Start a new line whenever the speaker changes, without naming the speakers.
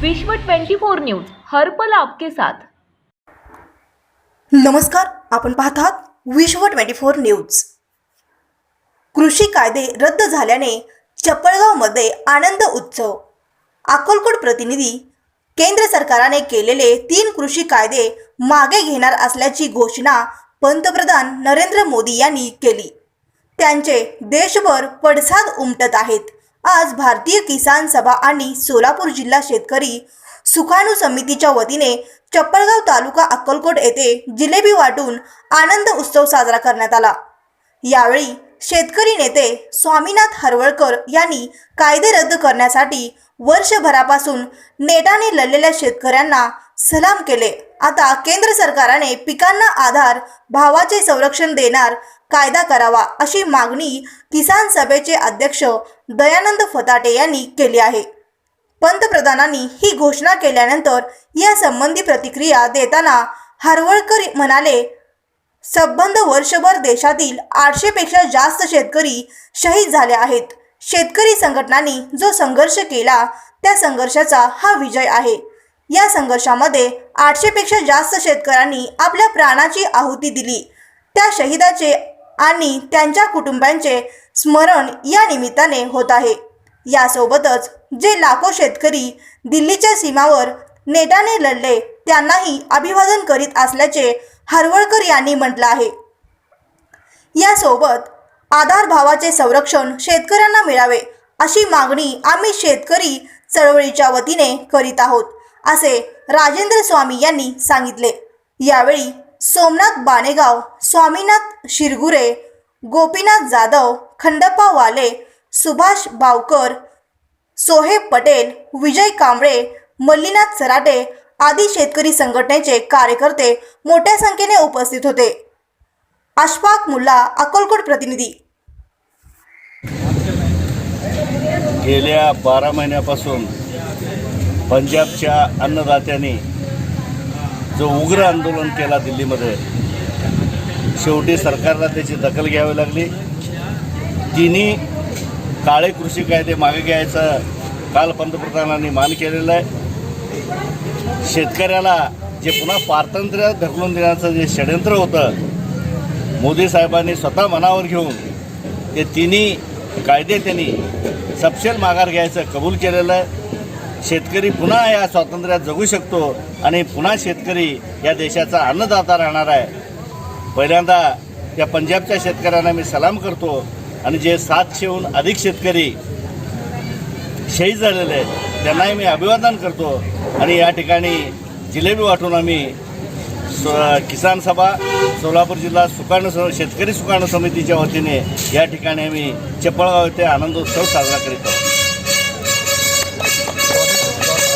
विश्व 24 न्यूज हर्पल आपके साथ.
नमस्कार आपण पाहतात विश्व ट्वेंटी फोर न्यूज. कृषी कायदे रद्द झाल्याने चपळगावमध्ये आनंद उत्सव. अकोलकोट प्रतिनिधी केंद्र सरकारने केलेले तीन कृषी कायदे मागे घेणार असल्याची घोषणा पंतप्रधान नरेंद्र मोदी यांनी केली. त्यांचे देशभर पडसाद उमटत आहेत. आज भारतीय किसान सभा आणि सोलापूर जिल्हा शेतकरी सुखाणू समितीच्या वतीने चप्पलगाव तालुका अक्कलकोट येथे जिलेबी वाटून आनंद उत्सव साजरा करण्यात आला. यावेळी शेतकरी नेते स्वामीनाथ हरवळकर यांनी कायदे रद्द करण्यासाठी वर्षभरापासून नेटाने लढलेल्या शेतकऱ्यांना सलाम केले. आता केंद्र सरकारने पिकांना आधार भावाचे संरक्षण देणार कायदा करावा अशी मागणी किसान सभेचे अध्यक्ष दयानंद फताटे यांनी केली आहे. पंतप्रधानांनी ही घोषणा केल्यानंतर या संबंधी प्रतिक्रिया देताना हरवळकर म्हणाले संबंध वर्षभर देशातील आठशेपेक्षा जास्त शेतकरी शहीद झाले आहेत. शेतकरी संघटनांनी जो संघर्ष केला त्या संघर्षाचा हा विजय आहे. या संघर्षामध्ये आठशेपेक्षा जास्त शेतकऱ्यांनी आपल्या प्राणाची आहुती दिली. त्या शहीदाचे आणि त्यांच्या कुटुंबांचे स्मरण या निमित्ताने होत आहे. यासोबतच जे लाखो शेतकरी दिल्लीच्या सीमावर नेटाने लढले त्यांनाही अभिवादन करीत असल्याचे हरवळकर यांनी म्हटलं आहे. यासोबत आधार भावाचे संरक्षण शेतकऱ्यांना मिळावे अशी मागणी आम्ही शेतकरी चळवळीच्या वतीने करीत आहोत असे राजेंद्र स्वामी यांनी सांगितले. यावेळी सोमनाथ बाणेगाव स्वामीनाथ शिरगुरे गोपीनाथ जाधव खंडप्पा वाले सुभाष बावकर सोहेब पटेल विजय कांबळे मल्लीनाथ सराटे आदी शेतकरी संघटनेचे कार्यकर्ते मोठ्या संख्येने उपस्थित होते. अशफाक मुल्ला अकोलकोट प्रतिनिधी.
गेल्या बारा महिन्यापासून पंजाबच्या अन्नदात्यांनी जो उग्र आंदोलन केला दिल्लीमध्ये शेवटी सरकारला त्याची दखल घ्यावी लागली. तिन्ही काळे कृषी कायदे मागे घ्यायचं काल पंतप्रधानांनी मान केलेलं आहे. शेतकऱ्याला जे पुन्हा पारतंत्र्य ढकलून देण्याचं जे षडयंत्र होतं मोदी साहेबांनी स्वतः मनावर घेऊन ते तिन्ही कायदे त्यांनी सपशेल माघार घ्यायचं कबूल केलेलं आहे. शेतकरी पुन्हा या स्वातंत्र्यात जगू शकतो आणि पुन्हा शेतकरी या देशाचा अन्नदाता राहणार आहे. पहिल्यांदा त्या पंजाबच्या शेतकऱ्यांना मी सलाम करतो आणि जे सातशेहून अधिक शेतकरी शहीद झालेले आहेत त्यांनाही मी अभिवादन करतो आणि या ठिकाणी जिलेबी वाटून आम्ही सो किसान सभा सोलापूर जिल्हा सुकाणू शेतकरी सुकाणू समितीच्या वतीने या ठिकाणी आम्ही चपळगाव येथे आनंदोत्सव साजरा करीत आहोत.